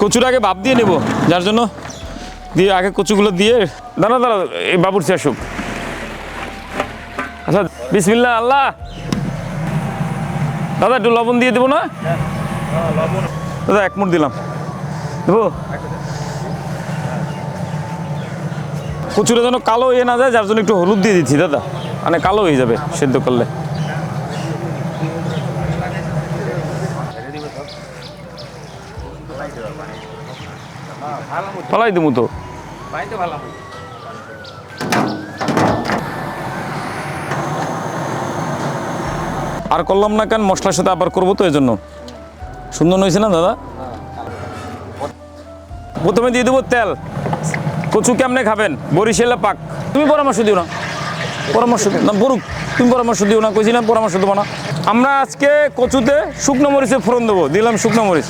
কচুর আগে বাপ দিয়ে নেব, যার জন্য দিয়ে আগে কচুগুলো দিয়ে দাঁড়া দাঁড়া, এই বাবুর চা আসুক। আচ্ছা বিসমিল্লা আল্লাহ। দাদা, একটু লবণ দিয়ে দেবো না? দাদা, এক মুঠ দিলাম। দেবো? কচুরে যেন কালো ইয়ে না যায়, যার জন্য একটু হলুদ দিয়ে দিচ্ছি, দাদা। মানে কালো হয়ে যাবে, সেদ্ধ করলে। ফলাই দেবো তো আর করলাম না কেন? মশলার সাথে আবার করব তো এই জন্য সুন্দর হয়েছে না দাদা? প্রথমে দিয়ে দেবো তেল। কচু কেমনে খাবেন? বরিশালে পাক। তুমি পরামর্শ দিও না। পরামর্শ দিও না বরুক তুমি পরামর্শ দিও না। কইছি না পরামর্শ দেবো না। আমরা আজকে কচুতে শুকনো মরিচে ফোড়ন দেবো। দিলাম শুকনো মরিচ।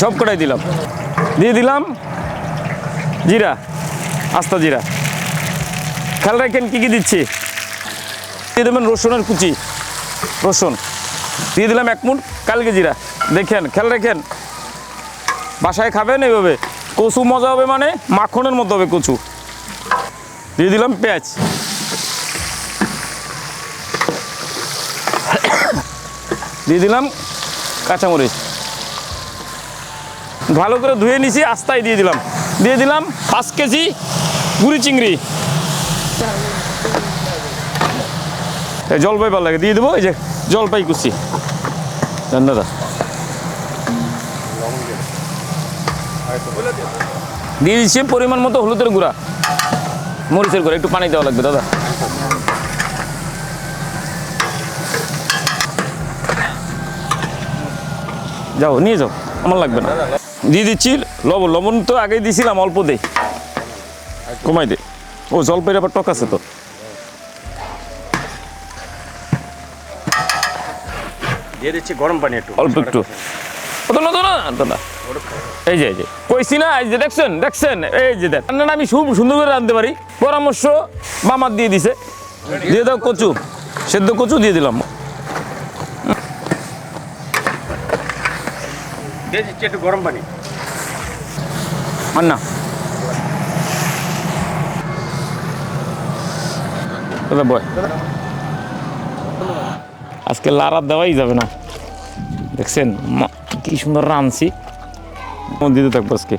ঝপ কটাই দিলাম। দিয়ে দিলাম জিরা, আস্তা জিরা। খেয়াল রাখেন কী কী দিচ্ছি? দিয়ে দেবেন রসুনের কুচি, রসুন। দিয়ে দিলাম এক মুঠ কালকে জিরা। দেখেন, খেয়াল রাখেন। বাসায় খাবেন এইভাবে। কচু মজা হবে মানে মাখনের মতো হবে কচু। দিয়ে দিলাম পেঁয়াজ। দিয়ে দিলাম কাঁচামরিচ। ভালো করে ধুয়ে নিছি, আস্তায় দিয়ে দিলাম। দিয়ে দিলাম পাঁচ কেজি গুড়ি চিংড়ি। জলপাই ভালো লাগে। দিয়ে দেবো, এই যে জলপাই কুচি। দাদা। দিয়ে দিচ্ছি পরিমাণ মতো হলুদের গুঁড়া। মরিচের গুঁড়া, একটু পানি দেওয়া লাগবে দাদা। যাও, নিয়ে যাও, আমার লাগবে না। দিয়ে দিচ্ছি লবণ লবণ তো আগেই দিয়েছিলাম অল্প দে কমাই দে। ও জলপাইয়ের আবার টক আছে তো। দিয়ে দিচ্ছি গরম পানি একটু। অল্প একটু। ওটা না তো না দাদা এই যে এই যে। কইছি না এই যে দেখছেন দেখছেন এই যে দেখ। আমি খুব সুন্দর করে রাঁধতে পারি। পরামর্শ মামার দিয়ে দিছে। দিয়ে দাও কচু। সেদ্ধ কচু দিয়ে দিলাম। একটু গরম পানি। আর না দাদা আজকে লারা দেওয়াই যাবে না। দেখছেন কি সুন্দর রানছি দিতে থাকব আজকে।